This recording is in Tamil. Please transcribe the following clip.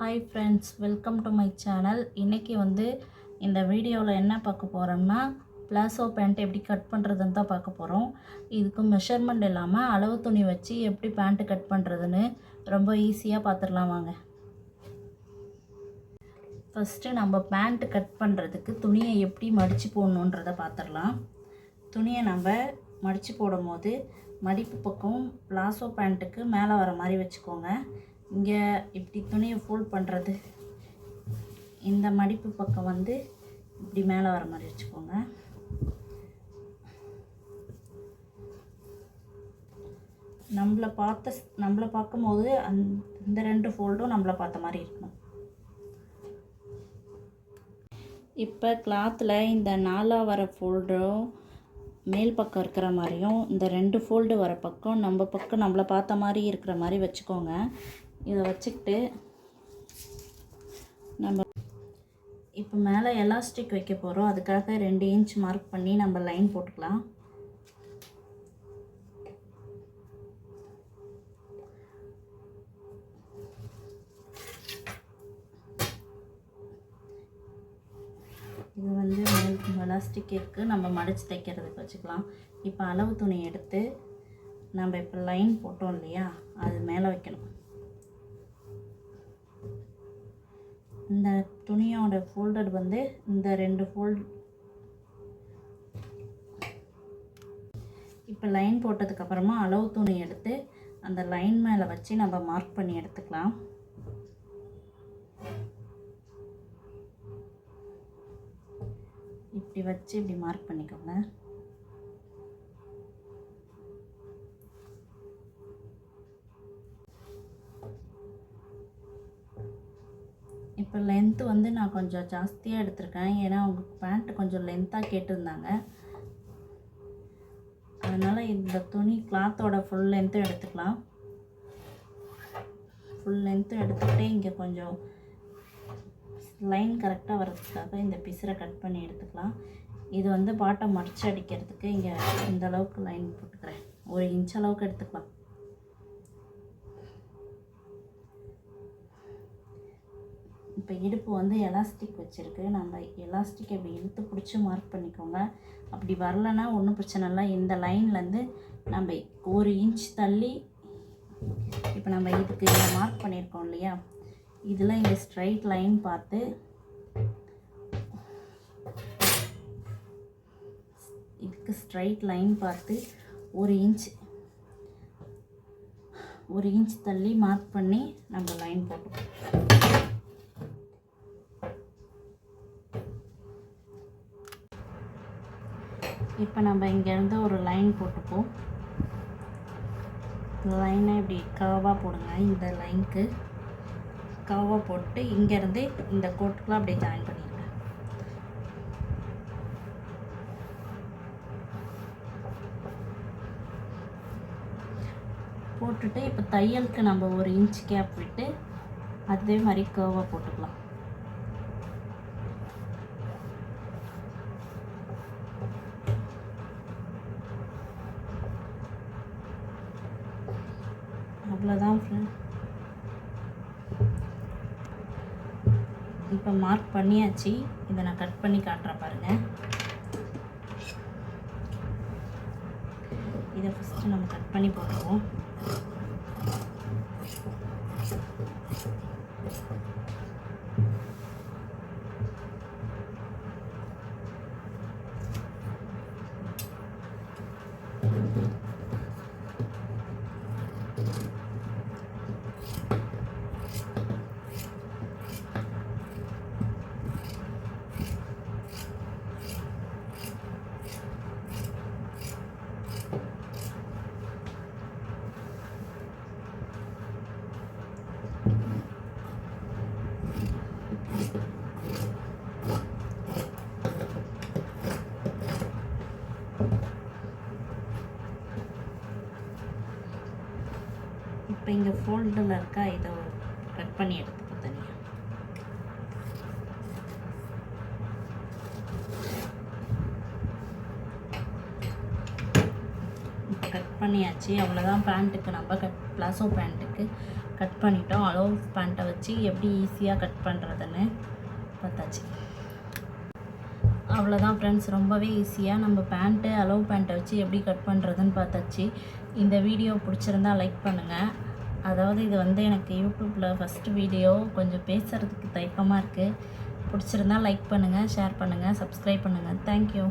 Hi friends welcome to my channel இன்றைக்கி வந்து இந்த வீடியோவில் என்ன பார்க்க போகிறோம்னா பிளாசோ பேண்ட் எப்படி கட் பண்ணுறதுன்னு தான் பார்க்க போகிறோம் இதுக்கு மெஷர்மெண்ட் இல்லாமல் அளவு துணி வச்சு எப்படி பேண்ட்டு கட் பண்ணுறதுன்னு ரொம்ப ஈஸியாக பார்த்துடலாம் வாங்க. ஃபஸ்ட்டு நம்ம பேண்ட்டு கட் பண்ணுறதுக்கு துணியை எப்படி மடித்து போடணுன்றதை பார்த்துடலாம். துணியை நம்ம மடித்து போடும்போது மடிப்பு பக்கம் பிளாசோ பேண்ட்டுக்கு மேலே வர மாதிரி வச்சுக்கோங்க. இங்கே இப்படி துணியை ஃபோல்ட் பண்ணுறது இந்த மடிப்பு பக்கம் வந்து இப்படி மேலே வர மாதிரி வச்சுக்கோங்க. நம்மளை பார்த்த நம்மளை பார்க்கும்போது அந் இந்த ரெண்டு ஃபோல்டும் நம்மளை பார்த்த மாதிரி இருக்கணும். இப்போ கிளாத்தில் இந்த நாலாக வர ஃபோல்டும் மேல் பக்கம் இருக்கிற மாதிரியும் இந்த ரெண்டு ஃபோல்டு வர பக்கம் நம்ம பக்கம் நம்மளை பார்த்த மாதிரி இருக்கிற மாதிரி வச்சுக்கோங்க. இதை வச்சுக்கிட்டு நம்ம இப்போ மேலே எலாஸ்டிக் வைக்க போகிறோம். அதுக்காக ரெண்டு இன்ச் மார்க் பண்ணி நம்ம லைன் போட்டுக்கலாம். இது வந்து எலாஸ்டிக் இருக்குது நம்ம மடித்து தைக்கிறதுக்கு வச்சுக்கலாம். இப்போ அளவு துணி எடுத்து நம்ம இப்போ லைன் போட்டோம் இல்லையா? அது மேலே வைக்கணும். இந்த துணியோட ஃபோல்டர் வந்து இந்த ரெண்டு ஃபோல்ட் இப்போ லைன் போட்டதுக்கப்புறமா அளவு துணி எடுத்து அந்த லைன் மேலே வச்சு நம்ம மார்க் பண்ணி எடுத்துக்கலாம். இப்படி வச்சு இப்படி மார்க் பண்ணிக்கோங்க. இப்போ லென்த்து வந்து நான் கொஞ்சம் ஜாஸ்தியாக எடுத்திருக்கேன். ஏன்னா அவங்க பேண்ட்டு கொஞ்சம் லென்த்தாக கேட்டிருந்தாங்க. அதனால் இந்த துணி கிளாத்தோட ஃபுல் லென்த்தும் எடுத்துக்கலாம். ஃபுல் லென்த்தும் எடுத்துக்கிட்டே இங்கே கொஞ்சம் லைன் கரெக்டாக வர்றதுக்காக இந்த பிசரை கட் பண்ணி எடுத்துக்கலாம். இது வந்து பாட்டம் மடிச்சு அடிக்கிறதுக்கு இங்கே இந்த அளவுக்கு லைன் போட்டுக்கிறேன். ஒரு இன்ச் அளவுக்கு எடுத்துக்கலாம். இப்போ இடுப்பு வந்து எலாஸ்டிக் வச்சுருக்கு. நம்ம எலாஸ்டிக் அப்படி இழுத்து பிடிச்சி மார்க் பண்ணிக்கோங்க. அப்படி வரலன்னா ஒன்றும் பிரச்சனை இல்லை. இந்த லைன்லேருந்து நம்ம ஒரு இன்ச் தள்ளி இப்போ நம்ம இதுக்கு மார்க் பண்ணியிருக்கோம் இல்லையா? இதில் இந்த ஸ்ட்ரைட் லைன் பார்த்து இதுக்கு ஸ்ட்ரைட் லைன் பார்த்து ஒரு இன்ச் ஒரு இன்ச் தள்ளி மார்க் பண்ணி நம்ம லைன் போட்டோம் இப்போ நம்ம இங்கேருந்து ஒரு லைன் போட்டுப்போம். லைனை இப்படி கவாக போடுங்க இந்த லைனுக்கு கவாக போட்டு இங்கேருந்து இந்த கோட்டுக்குலாம் அப்படியே ஜாயின் பண்ணிடுங்க. போட்டுட்டு இப்போ தையலுக்கு நம்ம ஒரு இன்ச் கேப் விட்டு அதே மாதிரி கர்வாக போட்டுக்கலாம். அவ்வளோதான் ஃப்ரெண்ட் இப்போ மார்க் பண்ணியாச்சு. இதை நான் கட் பண்ணி காட்டுறேன் பாருங்கள் இதை ஃபஸ்ட்டு நம்ம கட் பண்ணி போட்டுருவோம். இப்போ இங்கே ஃபோல்டில் இருக்கா? இதை கட் பண்ணி எடுத்துக்கோ தனியாக கட் பண்ணியாச்சு. அவ்வளோதான் பேண்ட்டுக்கு நம்ம கட் ப்ளாசோ பேண்ட்டுக்கு கட் பண்ணிட்டோம். அலோவ் பேண்ட்டை வச்சு எப்படி ஈஸியாக கட் பண்ணுறதுன்னு பார்த்தாச்சு. அவ்வளோதான் ஃப்ரெண்ட்ஸ் ரொம்பவே ஈஸியாக நம்ம பேண்ட்டு அலோவ் பேண்ட்டை வச்சு எப்படி கட் பண்ணுறதுன்னு பார்த்தாச்சு. இந்த வீடியோ பிடிச்சிருந்தா லைக் பண்ணுங்கள் அதாவது இது வந்து எனக்கு யூடியூப்பில் ஃபஸ்ட்டு வீடியோ கொஞ்சம் பேசுகிறதுக்கு தயக்கமாக இருக்குது பிடிச்சிருந்தா லைக் பண்ணுங்கள் ஷேர் பண்ணுங்கள் சப்ஸ்கிரைப் பண்ணுங்கள் தேங்க்யூ